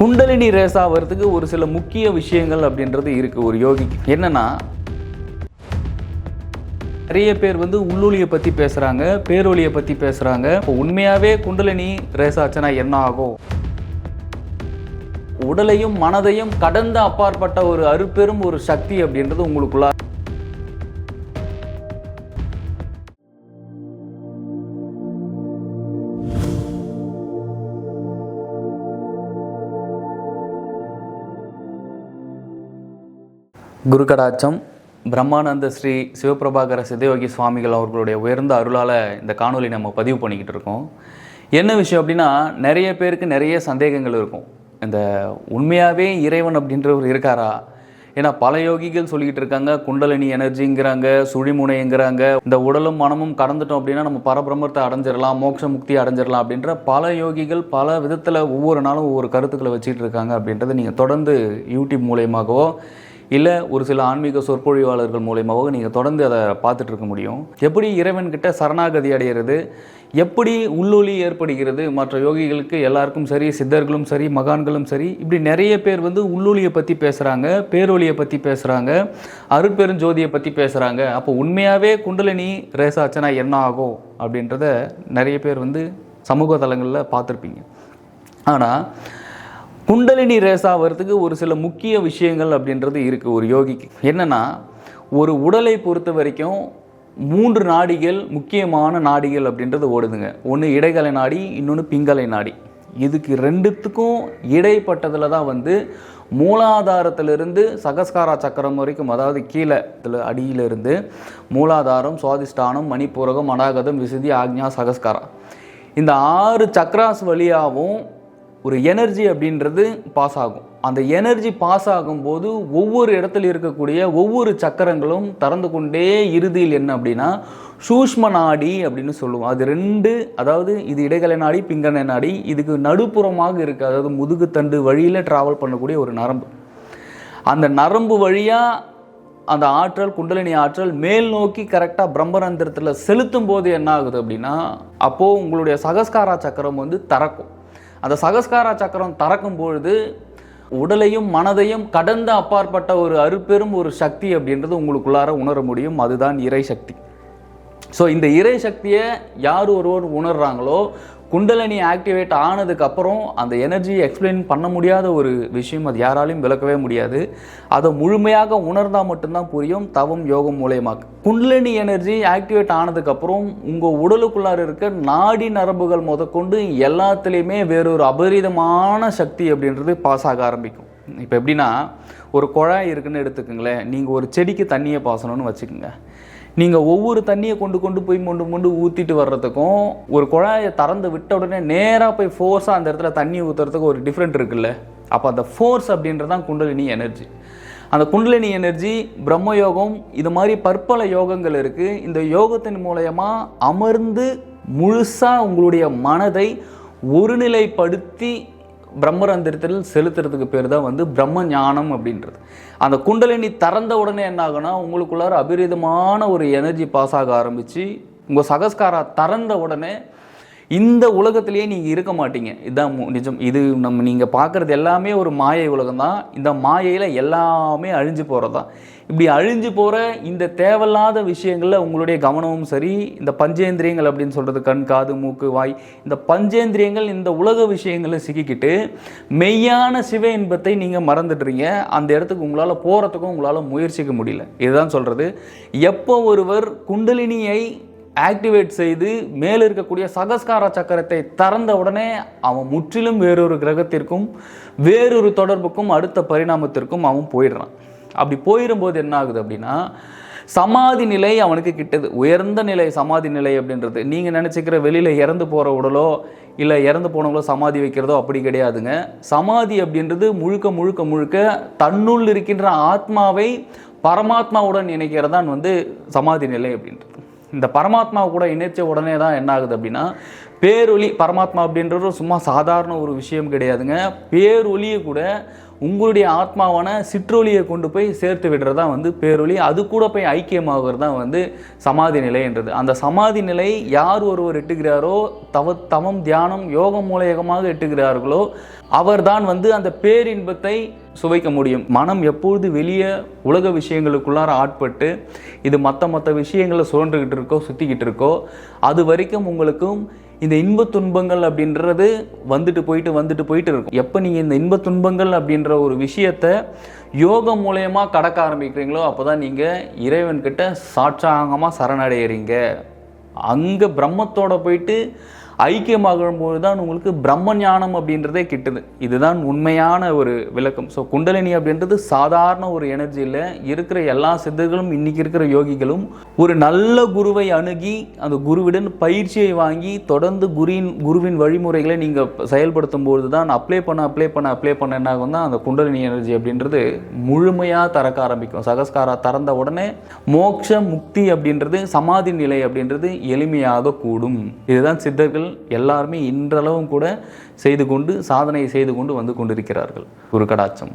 Kundalini race ஆகிறதுக்கு ஒரு சில முக்கிய விஷயங்கள் அப்படின்றது இருக்குது ஒரு யோகிக்கு. என்னன்னா நிறைய பேர் வந்து உள்ளொலியை பற்றி பேசுகிறாங்க பேரொலியை பற்றி பேசுகிறாங்க இப்போ உண்மையாகவே குண்டலினி ரேஸ் ஆச்சுன்னா என்ன ஆகும்? உடலையும் மனதையும் கடந்த அப்பாற்பட்ட ஒரு அருப்பெரும் ஒரு சக்தி அப்படின்றது உங்களுக்குள்ள குருகடாச்சம் பிரம்மானந்த ஸ்ரீ சிவபிரபாகர சிதயோகி சுவாமிகள் அவர்களுடைய உயர்ந்த அருளால் இந்த காணொலி நம்ம பதிவு பண்ணிக்கிட்டு இருக்கோம். என்ன விஷயம் அப்படின்னா நிறைய பேருக்கு நிறைய சந்தேகங்கள் இருக்கும். இந்த உண்மையாகவே இறைவன் அப்படின்றவர் இருக்காரா? ஏன்னா பல யோகிகள் சொல்லிக்கிட்டு இருக்காங்க குண்டலினி எனர்ஜிங்கிறாங்க சுழிமுனைங்கிறாங்க இந்த உடலும் மனமும் கடந்துட்டோம் அப்படின்னா நம்ம பரபிரமத்தை அடைஞ்சிடலாம் மோட்ச முக்தி அடைஞ்சிடலாம் அப்படின்ற பல யோகிகள் பல விதத்தில் ஒவ்வொரு நாளும் ஒவ்வொரு கருத்துக்களை வச்சுட்டு இருக்காங்க அப்படின்றத நீங்கள் தொடர்ந்து யூடியூப் மூலயமாகவோ இல்லை ஒரு சில ஆன்மீக சொற்பொழிவாளர்கள் மூலயமாவோ நீங்கள் தொடர்ந்து அதை பார்த்துட்டு இருக்க முடியும். எப்படி இறைவன்கிட்ட சரணாகதி அடைகிறது? எப்படி உள்ளொலி ஏற்படுகிறது? மற்ற யோகிகளுக்கு எல்லாருக்கும் சரி சித்தர்களும் சரி மகான்களும் சரி இப்படி நிறைய பேர் வந்து உள்ளொலியை பற்றி பேசுகிறாங்க பேரொலியை பற்றி பேசுகிறாங்க அருட்பெருஞ்சோதியை பற்றி பேசுகிறாங்க அப்போ உண்மையாகவே குண்டலினி ரேசாச்சுனா என்ன ஆகும்? அப்படின்றத நிறைய பேர் வந்து சமூக தளங்களில் பார்த்துருப்பீங்க. ஆனால் குண்டலினி ரேஸ் ஆகிறதுக்கு ஒரு சில முக்கிய விஷயங்கள் அப்படின்றது இருக்குது ஒரு யோகிக்கு. என்னென்னா ஒரு உடலை பொறுத்த வரைக்கும் மூன்று நாடிகள் முக்கியமான நாடிகள் அப்படின்றது ஓடுதுங்க. ஒன்று இடைகலை நாடி இன்னொன்று பிங்கலை நாடி. இதுக்கு ரெண்டுத்துக்கும் இடைப்பட்டதில் தான் வந்து மூலாதாரத்திலிருந்து சகஸ்காரா சக்கரம் வரைக்கும் அதாவது கீழே இதில் அடியிலிருந்து மூலாதாரம் சுவாதிஷ்டானம் மணிப்பூரகம் அனாகதம் விசுதி ஆக்ஞா சகஸ்காரா இந்த ஆறு சக்ராஸ் வழியாகவும் ஒரு எனர்ஜி அப்படின்றது பாஸ் ஆகும். அந்த எனர்ஜி பாஸ் ஆகும்போது ஒவ்வொரு இடத்துல இருக்கக்கூடிய ஒவ்வொரு சக்கரங்களும் திறந்து கொண்டே இறுதியில் என்ன அப்படின்னா சூஷ்ம நாடி அப்படின்னு சொல்லுவோம். அது ரெண்டு அதாவது இது இடைகலை நாடி பிங்கனை நாடி இதுக்கு நடுப்புறமாக இருக்குது அதாவது முதுகுத்தண்டு வழியில் ட்ராவல் பண்ணக்கூடிய ஒரு நரம்பு. அந்த நரம்பு வழியாக அந்த ஆற்றல் குண்டலினி ஆற்றல் மேல் நோக்கி கரெக்டாக பிரம்மரந்திரத்தில் செலுத்தும் போது என்ன ஆகுது அப்படின்னா அப்போது உங்களுடைய சகஸ்காரா சக்கரம் வந்து திறக்கும். அந்த சகஸ்காரா சக்கரம் திறக்கும் பொழுது உடலையும் மனதையும் கடந்த அப்பாற்பட்ட ஒரு அருப்பெரும் ஒரு சக்தி அப்படின்றது உங்களுக்குள்ளார உணர முடியும். அதுதான் இறை சக்தி. ஸோ இந்த இறை சக்தியை யார் ஒருவர் உணர்றாங்களோ குண்டலினி ஆக்டிவேட் ஆனதுக்கப்புறம் அந்த எனர்ஜியை எக்ஸ்பிளைன் பண்ண முடியாத ஒரு விஷயம் அது யாராலையும் விளக்கவே முடியாது. அதை முழுமையாக உணர்ந்தால் மட்டும்தான் புரியும். தவம் யோகம் மூலயமாக குண்டலினி எனர்ஜி ஆக்டிவேட் ஆனதுக்கப்புறம் உங்கள் உடலுக்குள்ளார இருக்க நாடி நரம்புகள் முதற்கொண்டு எல்லாத்துலேயுமே வேறொரு அபரிதமான சக்தி அப்படின்றது பாஸ் ஆக ஆரம்பிக்கும். இப்போ எப்படின்னா ஒரு குழாய் இருக்குன்னு எடுத்துக்கோங்களேன். நீங்கள் ஒரு செடிக்கு தண்ணியை பாசணும்னு வச்சுக்கோங்க. நீங்கள் ஒவ்வொரு தண்ணியை கொண்டு கொண்டு போய் மொண்டு மொண்டு ஊற்றிட்டு வர்றதுக்கும் ஒரு குழாயை திறந்து விட்ட உடனே நேராக போய் ஃபோர்ஸாக அந்த இடத்துல தண்ணி ஊற்றுறதுக்கு ஒரு டிஃப்ரெண்ட் இருக்குல்ல. அப்போ அந்த ஃபோர்ஸ் அப்படின்றது தான் குண்டலினி எனர்ஜி அந்த குண்டலினி எனர்ஜி பிரம்மயோகம் இது மாதிரி பற்பல யோகங்கள் இருக்குது இந்த யோகத்தின் மூலயமா அமர்ந்து முழுசாக உங்களுடைய மனதை ஒருநிலைப்படுத்தி பிரம்மரந்திரத்தில் செலுத்துறதுக்கு பேர் தான் வந்து பிரம்ம ஞானம் அப்படின்றது. அந்த குண்டலினி திறந்த உடனே என்ன ஆகுனா உங்களுக்குள்ளார அபிரிதமான ஒரு எனர்ஜி பாஸ் ஆக ஆரம்பித்து உங்கள் சகஸ்காரா திறந்த உடனே இந்த உலகத்திலேயே நீங்கள் இருக்க மாட்டீங்க. இதுதான் நிஜம். இது நம்ம நீங்கள் பார்க்குறது எல்லாமே ஒரு மாயை உலகம் தான் இந்த மாயையில் எல்லாமே அழிஞ்சு போகிறது தான் இப்படி அழிஞ்சு போகிற இந்த தேவையில்லாத விஷயங்களில் உங்களுடைய கவனமும் சரி இந்த பஞ்சேந்திரியங்கள் அப்படின்னு சொல்கிறது கண் காது மூக்கு வாய் இந்த பஞ்சேந்திரியங்கள் இந்த உலக விஷயங்களை சிக்கிக்கிட்டு மெய்யான சிவ இன்பத்தை நீங்கள் மறந்துடுறீங்க. அந்த இடத்துக்கு உங்களால் போகிறதுக்கும் உங்களால் முயற்சிக்க முடியல. இதுதான் சொல்கிறது எப்போ ஒருவர் குண்டலினியை ஆக்டிவேட் செய்து மேலே இருக்கக்கூடிய சகஸ்கார சக்கரத்தை திறந்த உடனே அவன் முற்றிலும் வேறொரு கிரகத்திற்கும் வேறொரு தொடர்புக்கும் அடுத்த பரிணாமத்திற்கும் அவன் போயிடுறான். அப்படி போயிடும்போது என்ன ஆகுது அப்படின்னா சமாதி நிலை அவனுக்கு கிட்டது. உயர்ந்த நிலை சமாதி நிலை அப்படின்றது. நீங்கள் நினச்சிக்கிற வெளியில் இறந்து போகிற உடலோ இல்லை இறந்து போனவங்களோ சமாதி வைக்கிறதோ அப்படி கிடையாதுங்க. சமாதி அப்படின்றது முழுக்க முழுக்க முழுக்க தன்னுள் இருக்கின்ற ஆத்மாவை பரமாத்மாவுடன் இணைக்கிறதான் வந்து சமாதி நிலை அப்படின்றது. இந்த பரமாத்மா கூட இணைச்ச உடனே தான் என்ன ஆகுது அப்படின்னா பேரொலி பரமாத்மா அப்படின்றது சும்மா சாதாரண ஒரு விஷயம் கிடையாதுங்க. பேரொலியை கூட உங்களுடைய ஆத்மாவான சிற்றொலியை கொண்டு போய் சேர்த்து விடுறது தான் வந்து பேரொலி அது கூட போய் ஐக்கியமாகிறது தான் வந்து சமாதி நிலைன்றது அந்த சமாதி நிலை யார் ஒருவர் எட்டுகிறாரோ தவ தவம் தியானம் யோகம் மூலயகமாக எட்டுகிறார்களோ அவர்தான் வந்து அந்த பேரின்பத்தை சுவைக்க முடியும். மனம் எப்பொழுது வெளியே உலக விஷயங்களுக்குள்ளார ஆட்பட்டு இது மற்ற மற்ற விஷயங்களை சுழன்றுக்கிட்டு இருக்கோ சுற்றிக்கிட்டு இருக்கோ அது வரைக்கும் உங்களுக்கும் இந்த இன்ப துன்பங்கள் அப்படின்றது வந்துட்டு போயிட்டு வந்துட்டு போயிட்டு இருக்கும். எப்போ நீங்கள் இந்த இன்ப துன்பங்கள் அப்படின்ற ஒரு விஷயத்தை யோகம் மூலயமா கடக்க ஆரம்பிக்கிறீங்களோ அப்போ தான் நீங்கள் இறைவன்கிட்ட சாட்சாங்கமாக சரணடைகிறீங்க அங்கே பிரம்மத்தோட போயிட்டு ஐக்கியமாகும் போது தான் உங்களுக்கு பிரம்ம ஞானம் அப்படின்றதே கிட்டுது. இதுதான் உண்மையான ஒரு விளக்கம். ஸோ குண்டலினி அப்படின்றது சாதாரண ஒரு எனர்ஜியில் இருக்கிற எல்லா சித்தர்களும் இன்னைக்கு இருக்கிற யோகிகளும் ஒரு நல்ல குருவை அணுகி அந்த குருவிடன் பயிற்சியை வாங்கி தொடர்ந்து குருவின் குருவின் வழிமுறைகளை நீங்கள் செயல்படுத்தும் போது தான் அப்ளை பண்ண அப்ளை பண்ண அப்ளை பண்ண என்ன ஆகும் தான் அந்த குண்டலினி எனர்ஜி அப்படின்றது முழுமையாக தரக்க ஆரம்பிக்கும். சகஸ்காரா திறந்த உடனே மோட்ச முக்தி அப்படின்றது சமாதி நிலை அப்படின்றது எளிமையாக கூடும். இதுதான் சித்தர்கள் எல்லாருமே இன்றளவும் கூட செய்து கொண்டு சாதனை செய்து கொண்டு வந்து கொண்டிருக்கிறார்கள். குரு கடாட்சம்.